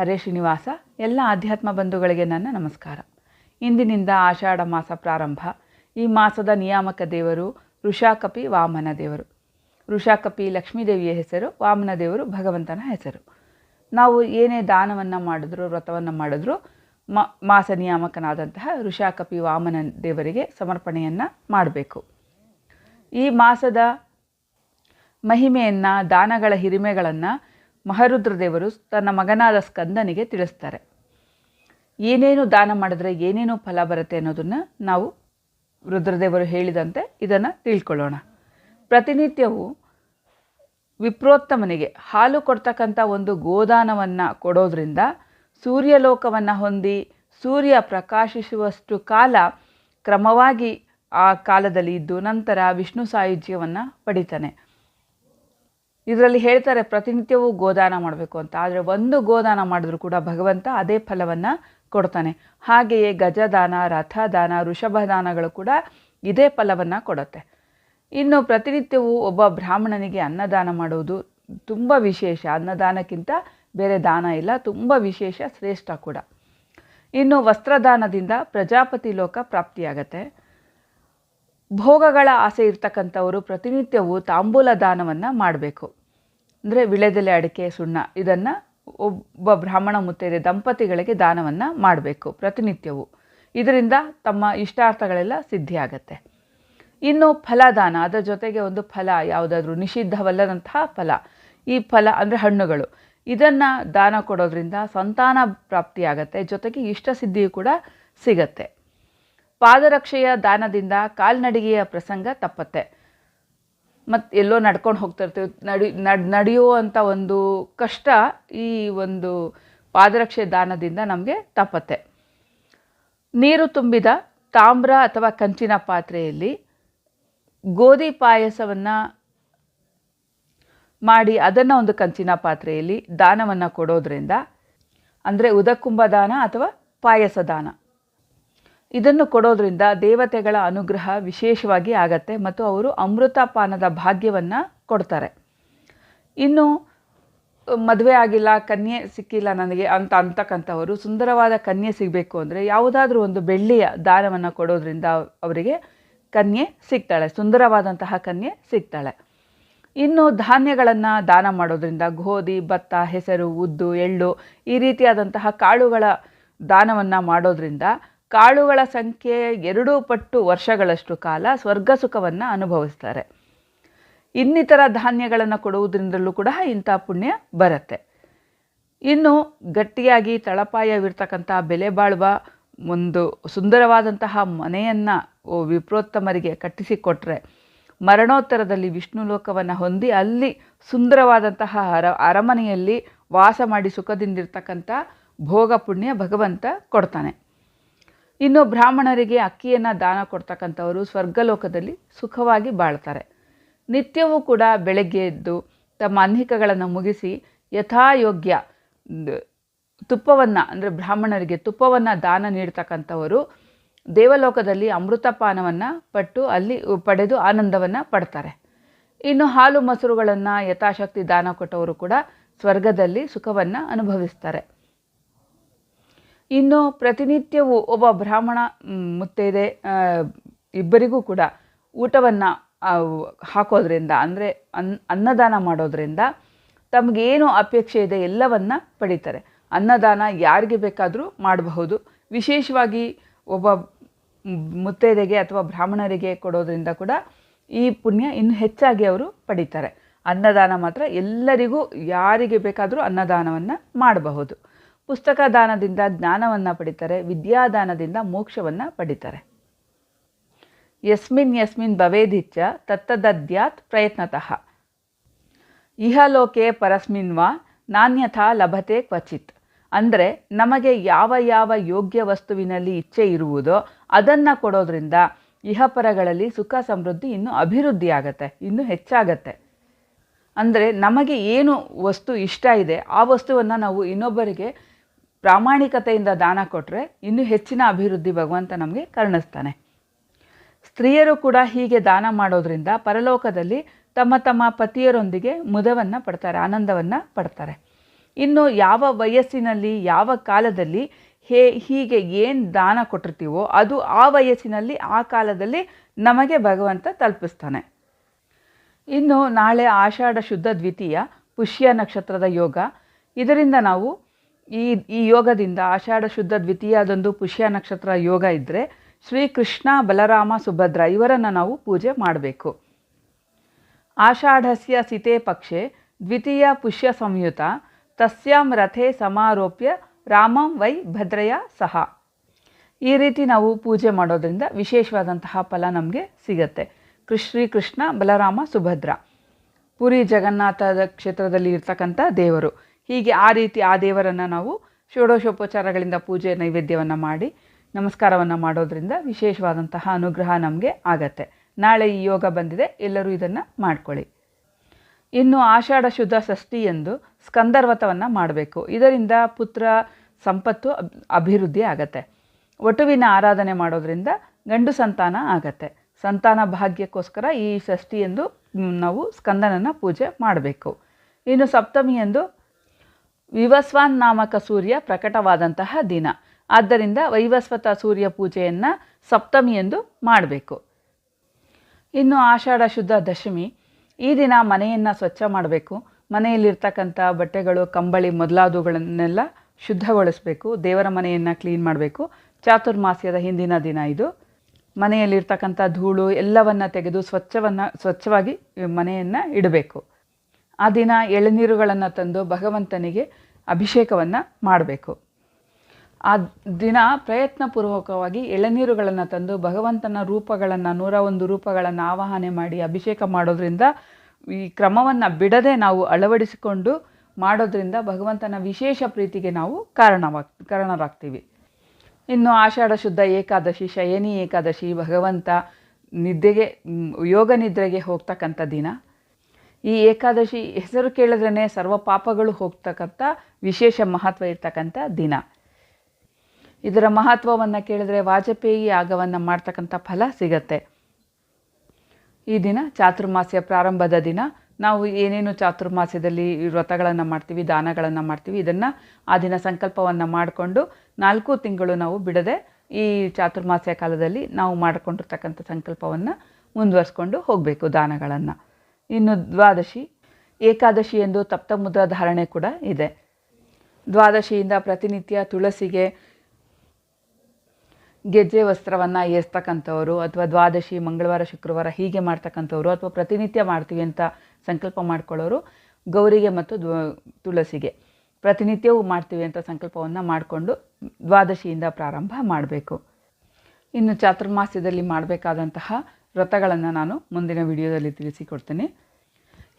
ಹರೇ ಶ್ರೀನಿವಾಸ, ಎಲ್ಲ ಆಧ್ಯಾತ್ಮ ಬಂಧುಗಳಿಗೆ ನನ್ನ ನಮಸ್ಕಾರ. ಇಂದಿನಿಂದ ಆಷಾಢ ಮಾಸ ಪ್ರಾರಂಭ. ಈ ಮಾಸದ ನಿಯಾಮಕ ದೇವರು ಋಷಾಕಪಿ ವಾಮನ ದೇವರು. ಋಷಾಕಪಿ ಲಕ್ಷ್ಮೀದೇವಿಯ ಹೆಸರು, ವಾಮನ ದೇವರು ಭಗವಂತನ ಹೆಸರು. ನಾವು ಏನೇ ದಾನವನ್ನು ಮಾಡಿದ್ರು, ವ್ರತವನ್ನು ಮಾಡಿದ್ರು ಮಾಸ ನಿಯಾಮಕನಾದಂತಹ ಋಷಾಕಪಿ ವಾಮನ ದೇವರಿಗೆ ಸಮರ್ಪಣೆಯನ್ನು ಮಾಡಬೇಕು. ಈ ಮಾಸದ ಮಹಿಮೆಯನ್ನು, ದಾನಗಳ ಹಿರಿಮೆಗಳನ್ನು ಮಹರುದ್ರ ದೇವರು ತನ್ನ ಮಗನಾದ ಸ್ಕಂದನಿಗೆ ತಿಳಿಸ್ತಾರೆ. ಏನೇನು ದಾನ ಮಾಡಿದ್ರೆ ಏನೇನು ಫಲ ಬರುತ್ತೆ ಅನ್ನೋದನ್ನು ನಾವು ರುದ್ರದೇವರು ಹೇಳಿದಂತೆ ಇದನ್ನು ತಿಳ್ಕೊಳ್ಳೋಣ. ಪ್ರತಿನಿತ್ಯವೂ ವಿಪ್ರೋತ್ತಮನಿಗೆ ಹಾಲು ಕೊಡ್ತಕ್ಕಂಥ ಒಂದು ಗೋದಾನವನ್ನು ಕೊಡೋದ್ರಿಂದ ಸೂರ್ಯಲೋಕವನ್ನು ಹೊಂದಿ ಸೂರ್ಯ ಪ್ರಕಾಶಿಸುವಷ್ಟು ಕಾಲ ಕ್ರಮವಾಗಿ ಆ ಕಾಲದಲ್ಲಿ ಇದ್ದು ನಂತರ ವಿಷ್ಣು ಸಾಯುಜ್ಯವನ್ನು ಪಡಿತಾನೆ. ಇದರಲ್ಲಿ ಹೇಳ್ತಾರೆ, ಪ್ರತಿನಿತ್ಯವೂ ಗೋದಾನ ಮಾಡಬೇಕು ಅಂತ. ಆದರೆ ಒಂದು ಗೋದಾನ ಮಾಡಿದ್ರು ಕೂಡ ಭಗವಂತ ಅದೇ ಫಲವನ್ನು ಕೊಡ್ತಾನೆ. ಹಾಗೆಯೇ ಗಜದಾನ, ರಥದಾನ ಋಷಭದಾನಗಳು ಕೂಡ ಇದೇ ಫಲವನ್ನು ಕೊಡುತ್ತೆ. ಇನ್ನು ಪ್ರತಿನಿತ್ಯವೂ ಒಬ್ಬ ಬ್ರಾಹ್ಮಣನಿಗೆ ಅನ್ನದಾನ ಮಾಡುವುದು ತುಂಬ ವಿಶೇಷ. ಅನ್ನದಾನಕ್ಕಿಂತ ಬೇರೆ ದಾನ ಇಲ್ಲ, ತುಂಬ ವಿಶೇಷ, ಶ್ರೇಷ್ಠ ಕೂಡ. ಇನ್ನು ವಸ್ತ್ರದಾನದಿಂದ ಪ್ರಜಾಪತಿ ಲೋಕ ಪ್ರಾಪ್ತಿಯಾಗತ್ತೆ. ಭೋಗಗಳ ಆಸೆ ಇರ್ತಕ್ಕಂಥವರು ಪ್ರತಿನಿತ್ಯವೂ ತಾಂಬೂಲ ದಾನವನ್ನು ಮಾಡಬೇಕು. ಅಂದರೆ ವಿಳೆದೆಲೆ ಅಡಿಕೆ, ಸುಣ್ಣ, ಇದನ್ನು ಒಬ್ಬ ಬ್ರಾಹ್ಮಣ ಮುತ್ತೈದೆ ದಂಪತಿಗಳಿಗೆ ದಾನವನ್ನು ಮಾಡಬೇಕು ಪ್ರತಿನಿತ್ಯವು. ಇದರಿಂದ ತಮ್ಮ ಇಷ್ಟಾರ್ಥಗಳೆಲ್ಲ ಸಿದ್ಧಿಯಾಗತ್ತೆ. ಇನ್ನು ಫಲದಾನ, ಅದರ ಜೊತೆಗೆ ಒಂದು ಫಲ, ಯಾವುದಾದ್ರೂ ನಿಷಿದ್ಧವಲ್ಲದಂತಹ ಫಲ. ಈ ಫಲ ಅಂದರೆ ಹಣ್ಣುಗಳು. ಇದನ್ನು ದಾನ ಕೊಡೋದ್ರಿಂದ ಸಂತಾನ ಪ್ರಾಪ್ತಿಯಾಗತ್ತೆ, ಜೊತೆಗೆ ಇಷ್ಟ ಇಷ್ಟಸಿದ್ಧಿಯು ಕೂಡ ಸಿಗತ್ತೆ. ಪಾದರಕ್ಷೆಯ ದಾನದಿಂದ ಕಾಲ್ನಡಿಗೆಯ ಪ್ರಸಂಗ ತಪ್ಪತ್ತೆ. ಮತ್ತು ಎಲ್ಲೋ ನಡ್ಕೊಂಡು ಹೋಗ್ತಿರ್ತೀವಿ. ನಡಿ, ನಡ್ ನಡೆಯುವಂಥ ಒಂದು ಕಷ್ಟ ಈ ಒಂದು ಪಾದರಕ್ಷೆ ದಾನದಿಂದ ನಮಗೆ ತಪ್ಪತ್ತೆ. ನೀರು ತುಂಬಿದ ತಾಮ್ರ ಅಥವಾ ಕಂಚಿನ ಪಾತ್ರೆಯಲ್ಲಿ ಗೋಧಿ ಪಾಯಸವನ್ನು ಮಾಡಿ ಅದನ್ನು ಒಂದು ಕಂಚಿನ ಪಾತ್ರೆಯಲ್ಲಿ ದಾನವನ್ನು ಕೊಡೋದ್ರಿಂದ, ಅಂದರೆ ಉದಕುಂಭ ದಾನ ಅಥವಾ ಪಾಯಸ ದಾನ ಇದನ್ನು ಕೊಡೋದ್ರಿಂದ ದೇವತೆಗಳ ಅನುಗ್ರಹ ವಿಶೇಷವಾಗಿ ಆಗತ್ತೆ ಮತ್ತು ಅವರು ಅಮೃತಪಾನದ ಭಾಗ್ಯವನ್ನು ಕೊಡ್ತಾರೆ. ಇನ್ನು, ಮದುವೆ ಆಗಿಲ್ಲ, ಕನ್ಯೆ ಸಿಕ್ಕಿಲ್ಲ ನನಗೆ ಅಂತ ಅಂತಕ್ಕಂಥವರು, ಸುಂದರವಾದ ಕನ್ಯೆ ಸಿಗಬೇಕು ಅಂದರೆ ಯಾವುದಾದ್ರೂ ಒಂದು ಬೆಳ್ಳಿಯ ದಾನವನ್ನು ಕೊಡೋದ್ರಿಂದ ಅವರಿಗೆ ಕನ್ಯೆ ಸಿಗ್ತಾಳೆ, ಸುಂದರವಾದಂತಹ ಕನ್ಯೆ ಸಿಗ್ತಾಳೆ. ಇನ್ನು, ಧಾನ್ಯಗಳನ್ನು ದಾನ ಮಾಡೋದ್ರಿಂದ ಗೋಧಿ, ಭತ್ತ, ಹೆಸರು, ಉದ್ದು, ಎಳ್ಳು ಈ ರೀತಿಯಾದಂತಹ ಕಾಳುಗಳ ದಾನವನ್ನು ಮಾಡೋದ್ರಿಂದ ಕಾಳುಗಳ ಸಂಖ್ಯೆ ಎರಡು ಪಟ್ಟು ವರ್ಷಗಳಷ್ಟು ಕಾಲ ಸ್ವರ್ಗ ಸುಖವನ್ನು ಅನುಭವಿಸ್ತಾರೆ. ಇನ್ನಿತರ ಧಾನ್ಯಗಳನ್ನು ಕೊಡುವುದರಿಂದಲೂ ಕೂಡ ಇಂಥ ಪುಣ್ಯ ಬರುತ್ತೆ. ಇನ್ನು ಗಟ್ಟಿಯಾಗಿ ತಳಪಾಯವಿರ್ತಕ್ಕಂಥ ಬೆಲೆ ಬಾಳುವ ಒಂದು ಸುಂದರವಾದಂತಹ ಮನೆಯನ್ನು ವಿಪ್ರೋತ್ತಮರಿಗೆ ಕಟ್ಟಿಸಿಕೊಟ್ರೆ ಮರಣೋತ್ತರದಲ್ಲಿ ವಿಷ್ಣು ಲೋಕವನ್ನು ಹೊಂದಿ ಅಲ್ಲಿ ಸುಂದರವಾದಂತಹ ಅರ ಅರಮನೆಯಲ್ಲಿ ವಾಸ ಮಾಡಿ ಸುಖದಿಂದಿರ್ತಕ್ಕಂಥ ಭೋಗ ಪುಣ್ಯ ಭಗವಂತ ಕೊಡ್ತಾನೆ. ಇನ್ನು ಬ್ರಾಹ್ಮಣರಿಗೆ ಅಕ್ಕಿಯನ್ನು ದಾನ ಕೊಡ್ತಕ್ಕಂಥವರು ಸ್ವರ್ಗಲೋಕದಲ್ಲಿ ಸುಖವಾಗಿ ಬಾಳ್ತಾರೆ. ನಿತ್ಯವೂ ಕೂಡ ಬೆಳಗ್ಗೆ ಎದ್ದು ತಮ್ಮ ಅನ್ಹಿಕಗಳನ್ನು ಮುಗಿಸಿ ಯಥಾಯೋಗ್ಯ ತುಪ್ಪವನ್ನು, ಅಂದರೆ ಬ್ರಾಹ್ಮಣರಿಗೆ ತುಪ್ಪವನ್ನು ದಾನ ನೀಡ್ತಕ್ಕಂಥವರು ದೇವಲೋಕದಲ್ಲಿ ಅಮೃತಪಾನವನ್ನು ಪಟ್ಟು ಅಲ್ಲಿ ಪಡೆದು ಆನಂದವನ್ನು ಪಡ್ತಾರೆ. ಇನ್ನು ಹಾಲು, ಮೊಸರುಗಳನ್ನು ಯಥಾಶಕ್ತಿ ದಾನ ಕೊಟ್ಟವರು ಕೂಡ ಸ್ವರ್ಗದಲ್ಲಿ ಸುಖವನ್ನು ಅನುಭವಿಸ್ತಾರೆ. ಇನ್ನು ಪ್ರತಿನಿತ್ಯವೂ ಒಬ್ಬ ಬ್ರಾಹ್ಮಣ ಮುತ್ತೈದೆ ಇಬ್ಬರಿಗೂ ಕೂಡ ಊಟವನ್ನು ಹಾಕೋದ್ರಿಂದ, ಅಂದರೆ ಅನ್, ಅನ್ನದಾನ ಮಾಡೋದ್ರಿಂದ ತಮಗೇನು ಅಪೇಕ್ಷೆ ಇದೆ ಎಲ್ಲವನ್ನು ಪಡಿತಾರೆ. ಅನ್ನದಾನ ಯಾರಿಗೆ ಬೇಕಾದರೂ ಮಾಡಬಹುದು. ವಿಶೇಷವಾಗಿ ಒಬ್ಬ ಮುತ್ತೈದೆಗೆ ಅಥವಾ ಬ್ರಾಹ್ಮಣರಿಗೆ ಕೊಡೋದ್ರಿಂದ ಕೂಡ ಈ ಪುಣ್ಯ ಇನ್ನು ಹೆಚ್ಚಾಗಿ ಅವರು ಪಡಿತಾರೆ. ಅನ್ನದಾನ ಮಾತ್ರ ಎಲ್ಲರಿಗೂ, ಯಾರಿಗೆ ಬೇಕಾದರೂ ಅನ್ನದಾನವನ್ನು ಮಾಡಬಹುದು. ಪುಸ್ತಕ ದಾನದಿಂದ ಜ್ಞಾನವನ್ನು ಪಡಿತಾರೆ, ವಿದ್ಯಾದಾನದಿಂದ ಮೋಕ್ಷವನ್ನು ಪಡಿತಾರೆ. ಯಸ್ಮಿನ್ ಯಸ್ಮಿನ್ ಭವೇದಿಚ್ಚ ತತ್ತದದ್ಯಾತ್ ಪ್ರಯತ್ನತಃ. ಇಹಲೋಕೆ ಪರಸ್ಮಿನ್ ವಾ ನಾಣ್ಯಥಾ ಲಭತೆ ಕ್ವಚಿತ್. ಅಂದರೆ ನಮಗೆ ಯಾವ ಯಾವ ಯೋಗ್ಯ ವಸ್ತುವಿನಲ್ಲಿ ಇಚ್ಛೆ ಇರುವುದೋ ಅದನ್ನು ಕೊಡೋದ್ರಿಂದ ಇಹಪರಗಳಲ್ಲಿ ಸುಖ ಸಮೃದ್ಧಿ ಇನ್ನೂ ಅಭಿವೃದ್ಧಿ ಆಗತ್ತೆ, ಇನ್ನೂ ಹೆಚ್ಚಾಗತ್ತೆ. ಅಂದರೆ ನಮಗೆ ಏನು ವಸ್ತು ಇಷ್ಟ ಇದೆ, ಆ ವಸ್ತುವನ್ನು ನಾವು ಇನ್ನೊಬ್ಬರಿಗೆ ಪ್ರಾಮಾಣಿಕತೆಯಿಂದ ದಾನ ಕೊಟ್ಟರೆ ಇನ್ನೂ ಹೆಚ್ಚಿನ ಅಭಿವೃದ್ಧಿ ಭಗವಂತ ನಮಗೆ ಕರುಣಿಸ್ತಾನೆ. ಸ್ತ್ರೀಯರು ಕೂಡ ಹೀಗೆ ದಾನ ಮಾಡೋದರಿಂದ ಪರಲೋಕದಲ್ಲಿ ತಮ್ಮ ತಮ್ಮ ಪತಿಯರೊಂದಿಗೆ ಮುದವನ್ನು ಪಡ್ತಾರೆ, ಆನಂದವನ್ನು ಪಡ್ತಾರೆ. ಇನ್ನು ಯಾವ ವಯಸ್ಸಿನಲ್ಲಿ, ಯಾವ ಕಾಲದಲ್ಲಿ ಹೇ, ಹೀಗೆ ಏನು ದಾನ ಕೊಟ್ಟಿರ್ತೀವೋ ಅದು ಆ ವಯಸ್ಸಿನಲ್ಲಿ ಆ ಕಾಲದಲ್ಲಿ ನಮಗೆ ಭಗವಂತ ತಲುಪಿಸ್ತಾನೆ. ಇನ್ನು ನಾಳೆ ಆಷಾಢ ಶುದ್ಧ ದ್ವಿತೀಯ, ಪುಷ್ಯ ನಕ್ಷತ್ರದ ಯೋಗ. ಇದರಿಂದ ನಾವು ಈ ಈ ಯೋಗದಿಂದ ಆಷಾಢ ಶುದ್ಧ ದ್ವಿತೀಯದೊಂದು ಪುಷ್ಯ ನಕ್ಷತ್ರ ಯೋಗ ಇದ್ದರೆ ಶ್ರೀಕೃಷ್ಣ ಬಲರಾಮ ಸುಭದ್ರ ಇವರನ್ನು ನಾವು ಪೂಜೆ ಮಾಡಬೇಕು. ಆಷಾಢಸ್ಯ ಸಿತೆ ಪಕ್ಷೆ ದ್ವಿತೀಯ ಪುಷ್ಯ ಸಂಯುತ ತಸ್ಯಾಂ ರಥೆ ಸಮಾರೋಪ್ಯ ರಾಮಂ ವೈ ಭದ್ರಯ ಸಹ. ಈ ರೀತಿ ನಾವು ಪೂಜೆ ಮಾಡೋದರಿಂದ ವಿಶೇಷವಾದಂತಹ ಫಲ ನಮಗೆ ಸಿಗತ್ತೆ. ಕೃಷ್ ಶ್ರೀಕೃಷ್ಣ ಬಲರಾಮ ಸುಭದ್ರ. ಪುರಿ ಜಗನ್ನಾಥದ ಕ್ಷೇತ್ರದಲ್ಲಿ ಇರ್ತಕ್ಕಂಥ ದೇವರು. ಹೀಗೆ ಆ ರೀತಿ ಆ ದೇವರನ್ನು ನಾವು ಷೋಡಶೋಪಚಾರಗಳಿಂದ ಪೂಜೆ ನೈವೇದ್ಯವನ್ನು ಮಾಡಿ ನಮಸ್ಕಾರವನ್ನು ಮಾಡೋದರಿಂದ ವಿಶೇಷವಾದಂತಹ ಅನುಗ್ರಹ ನಮಗೆ ಆಗತ್ತೆ. ನಾಳೆ ಈ ಯೋಗ ಬಂದಿದೆ, ಎಲ್ಲರೂ ಇದನ್ನು ಮಾಡ್ಕೊಳ್ಳಿ. ಇನ್ನು ಆಷಾಢ ಶುದ್ಧ ಷಷ್ಠಿ ಎಂದು ಸ್ಕಂದರ್ವತವನ್ನು ಮಾಡಬೇಕು. ಇದರಿಂದ ಪುತ್ರ ಸಂಪತ್ತು ಅಭಿವೃದ್ಧಿ ಆಗತ್ತೆ. ವಟುವಿನ ಆರಾಧನೆ ಮಾಡೋದರಿಂದ ಗಂಡು ಸಂತಾನ ಆಗತ್ತೆ. ಸಂತಾನ ಭಾಗ್ಯಕ್ಕೋಸ್ಕರ ಈ ಷಷ್ಠಿ ಎಂದು ನಾವು ಸ್ಕಂದನನ್ನು ಪೂಜೆ ಮಾಡಬೇಕು. ಇನ್ನು ಸಪ್ತಮಿ ಎಂದು ವಿವಸ್ವಾನ್ ನಾಮಕ ಸೂರ್ಯ ಪ್ರಕಟವಾದಂತಹ ದಿನ. ಆದ್ದರಿಂದ ವೈವಸ್ವತ ಸೂರ್ಯ ಪೂಜೆಯನ್ನು ಸಪ್ತಮಿ ಎಂದು ಮಾಡಬೇಕು. ಇನ್ನು ಆಷಾಢ ಶುದ್ಧ ದಶಮಿ. ಈ ದಿನ ಮನೆಯನ್ನು ಸ್ವಚ್ಛ ಮಾಡಬೇಕು. ಮನೆಯಲ್ಲಿರ್ತಕ್ಕಂಥ ಬಟ್ಟೆಗಳು, ಕಂಬಳಿ ಮೊದಲಾದವುಗಳನ್ನೆಲ್ಲ ಶುದ್ಧಗೊಳಿಸಬೇಕು. ದೇವರ ಮನೆಯನ್ನು ಕ್ಲೀನ್ ಮಾಡಬೇಕು. ಚಾತುರ್ಮಾಸ್ಯದ ಹಿಂದಿನ ದಿನ ಇದು. ಮನೆಯಲ್ಲಿರ್ತಕ್ಕಂಥ ಧೂಳು ಎಲ್ಲವನ್ನು ತೆಗೆದು ಸ್ವಚ್ಛವನ್ನು, ಸ್ವಚ್ಛವಾಗಿ ಮನೆಯನ್ನು ಇಡಬೇಕು. ಆ ದಿನ ಎಳನೀರುಗಳನ್ನು ತಂದು ಭಗವಂತನಿಗೆ ಅಭಿಷೇಕವನ್ನು ಮಾಡಬೇಕು. ಆ ದಿನ ಪ್ರಯತ್ನಪೂರ್ವಕವಾಗಿ ಎಳನೀರುಗಳನ್ನು ತಂದು ಭಗವಂತನ ರೂಪಗಳನ್ನು, ನೂರ ಒಂದು ರೂಪಗಳನ್ನು ಆವಾಹನೆ ಮಾಡಿ ಅಭಿಷೇಕ ಮಾಡೋದ್ರಿಂದ ಈ ಕ್ರಮವನ್ನು ಬಿಡದೆ ನಾವು ಅಳವಡಿಸಿಕೊಂಡು ಮಾಡೋದ್ರಿಂದ ಭಗವಂತನ ವಿಶೇಷ ಪ್ರೀತಿಗೆ ನಾವು ಕಾರಣವಾಗ್ ಕಾರಣರಾಗ್ತೀವಿ. ಇನ್ನು ಆಷಾಢ ಶುದ್ಧ ಏಕಾದಶಿ, ಶಯನಿ ಏಕಾದಶಿ, ಭಗವಂತ ನಿದ್ದೆಗೆ, ಯೋಗ ನಿದ್ರೆಗೆ ಹೋಗ್ತಕ್ಕಂಥ ದಿನ. ಈ ಏಕಾದಶಿ ಹೆಸರು ಕೇಳಿದ್ರೇ ಸರ್ವ ಪಾಪಗಳು ಹೋಗ್ತಕ್ಕಂಥ ವಿಶೇಷ ಮಹತ್ವ ಇರ್ತಕ್ಕಂಥ ದಿನ. ಇದರ ಮಹತ್ವವನ್ನು ಕೇಳಿದ್ರೆ ವಾಜಪೇಯಿ ಯಾಗವನ್ನು ಮಾಡ್ತಕ್ಕಂಥ ಫಲ ಸಿಗತ್ತೆ. ಈ ದಿನ ಚಾತುರ್ಮಾಸ್ಯ ಪ್ರಾರಂಭದ ದಿನ ನಾವು ಏನೇನು ಚಾತುರ್ಮಾಸ್ಯದಲ್ಲಿ ವ್ರತಗಳನ್ನು ಮಾಡ್ತೀವಿ, ದಾನಗಳನ್ನು ಮಾಡ್ತೀವಿ, ಇದನ್ನು ಆ ದಿನ ಸಂಕಲ್ಪವನ್ನು ಮಾಡಿಕೊಂಡು ನಾಲ್ಕು ತಿಂಗಳು ನಾವು ಬಿಡದೆ ಈ ಚಾತುರ್ಮಾಸ್ಯ ಕಾಲದಲ್ಲಿ ನಾವು ಮಾಡಿಕೊಂಡಿರ್ತಕ್ಕಂಥ ಸಂಕಲ್ಪವನ್ನು ಮುಂದುವರಿಸ್ಕೊಂಡು ಹೋಗಬೇಕು ದಾನಗಳನ್ನು. ಇನ್ನು ದ್ವಾದಶಿ, ಏಕಾದಶಿ ಎಂದು ತಪ್ತ ಮುದ್ರಾ ಧಾರಣೆ ಕೂಡ ಇದೆ. ದ್ವಾದಶಿಯಿಂದ ಪ್ರತಿನಿತ್ಯ ತುಳಸಿಗೆ ಗೆಜ್ಜೆ ವಸ್ತ್ರವನ್ನು ಏರ್ತಕ್ಕಂಥವ್ರು ಅಥವಾ ದ್ವಾದಶಿ, ಮಂಗಳವಾರ, ಶುಕ್ರವಾರ ಹೀಗೆ ಮಾಡ್ತಕ್ಕಂಥವ್ರು ಅಥವಾ ಪ್ರತಿನಿತ್ಯ ಮಾಡ್ತೀವಿ ಅಂತ ಸಂಕಲ್ಪ ಮಾಡ್ಕೊಳ್ಳೋರು ಗೌರಿಗೆ ಮತ್ತು ತುಳಸಿಗೆ. ಪ್ರತಿನಿತ್ಯವೂ ಮಾಡ್ತೀವಿ ಅಂತ ಸಂಕಲ್ಪವನ್ನು ಮಾಡಿಕೊಂಡು ದ್ವಾದಶಿಯಿಂದ ಪ್ರಾರಂಭ ಮಾಡಬೇಕು. ಇನ್ನು ಚಾತುರ್ಮಾಸ್ಯದಲ್ಲಿ ಮಾಡಬೇಕಾದಂತಹ ವ್ರತಗಳನ್ನು ನಾನು ಮುಂದಿನ ವಿಡಿಯೋದಲ್ಲಿ ತಿಳಿಸಿಕೊಡ್ತೀನಿ.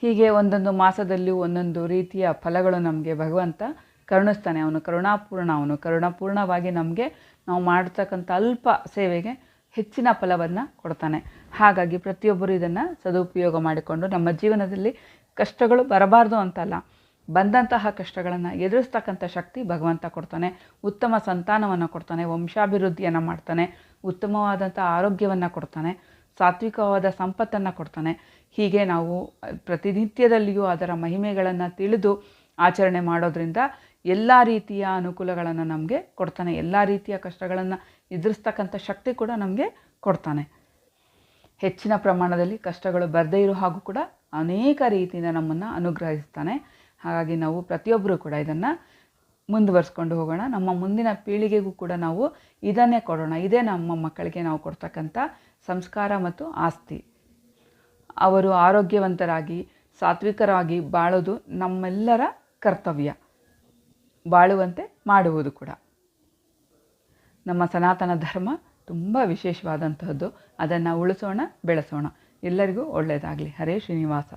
ಹೀಗೆ ಒಂದೊಂದು ಮಾಸದಲ್ಲೂ ಒಂದೊಂದು ರೀತಿಯ ಫಲಗಳು ನಮಗೆ ಭಗವಂತ ಕರುಣಿಸ್ತಾನೆ. ಅವನು ಕರುಣಾಪೂರ್ಣ, ಅವನು ಕರುಣಾಪೂರ್ಣವಾಗಿ ನಮಗೆ ನಾವು ಮಾಡ್ತಕ್ಕಂಥ ಅಲ್ಪ ಸೇವೆಗೆ ಹೆಚ್ಚಿನ ಫಲವನ್ನು ಕೊಡ್ತಾನೆ. ಹಾಗಾಗಿ ಪ್ರತಿಯೊಬ್ಬರು ಇದನ್ನು ಸದುಪಯೋಗ ಮಾಡಿಕೊಂಡು ನಮ್ಮ ಜೀವನದಲ್ಲಿ ಕಷ್ಟಗಳು ಬರಬಾರ್ದು ಅಂತಲ್ಲ, ಬಂದಂತಹ ಕಷ್ಟಗಳನ್ನು ಎದುರಿಸ್ತಕ್ಕಂಥ ಶಕ್ತಿ ಭಗವಂತ ಕೊಡ್ತಾನೆ. ಉತ್ತಮ ಸಂತಾನವನ್ನು ಕೊಡ್ತಾನೆ, ವಂಶಾಭಿವೃದ್ಧಿಯನ್ನು ಮಾಡ್ತಾನೆ, ಉತ್ತಮವಾದಂಥ ಆರೋಗ್ಯವನ್ನು ಕೊಡ್ತಾನೆ. ಸಾತ್ವಿಕವಾದ ಸಂಪತ್ತನ್ನು ಕೊಡ್ತಾನೆ. ಹೀಗೆ ನಾವು ಪ್ರತಿನಿತ್ಯದಲ್ಲಿಯೂ ಅದರ ಮಹಿಮೆಗಳನ್ನು ತಿಳಿದು ಆಚರಣೆ ಮಾಡೋದ್ರಿಂದ ಎಲ್ಲ ರೀತಿಯ ಅನುಕೂಲಗಳನ್ನು ನಮಗೆ ಕೊಡ್ತಾನೆ. ಎಲ್ಲ ರೀತಿಯ ಕಷ್ಟಗಳನ್ನು ಎದುರಿಸ್ತಕ್ಕಂಥ ಶಕ್ತಿ ಕೂಡ ನಮಗೆ ಕೊಡ್ತಾನೆ. ಹೆಚ್ಚಿನ ಪ್ರಮಾಣದಲ್ಲಿ ಕಷ್ಟಗಳು ಬರದೇ ಇರೋ ಹಾಗೂ ಕೂಡ ಅನೇಕ ರೀತಿಯಿಂದ ನಮ್ಮನ್ನು ಅನುಗ್ರಹಿಸ್ತಾನೆ. ಹಾಗಾಗಿ ನಾವು ಪ್ರತಿಯೊಬ್ಬರೂ ಕೂಡ ಇದನ್ನು ಮುಂದುವರಿಸ್ಕೊಂಡು ಹೋಗೋಣ. ನಮ್ಮ ಮುಂದಿನ ಪೀಳಿಗೆಗೂ ಕೂಡ ನಾವು ಇದನ್ನೇ ಕೊಡೋಣ. ಇದೇ ನಮ್ಮ ಮಕ್ಕಳಿಗೆ ನಾವು ಕೊಡ್ತಕ್ಕಂಥ ಸಂಸ್ಕಾರ ಮತ್ತು ಆಸ್ತಿ. ಅವರು ಆರೋಗ್ಯವಂತರಾಗಿ, ಸಾತ್ವಿಕರಾಗಿ ಬಾಳೋದು ನಮ್ಮೆಲ್ಲರ ಕರ್ತವ್ಯ. ಬಾಳುವಂತೆ ಮಾಡುವುದು ಕೂಡ. ನಮ್ಮ ಸನಾತನ ಧರ್ಮ ತುಂಬ ವಿಶೇಷವಾದಂತಹದ್ದು. ಅದನ್ನು ಉಳಿಸೋಣ, ಬೆಳೆಸೋಣ. ಎಲ್ಲರಿಗೂ ಒಳ್ಳೆಯದಾಗಲಿ. ಹರೇ ಶ್ರೀನಿವಾಸ.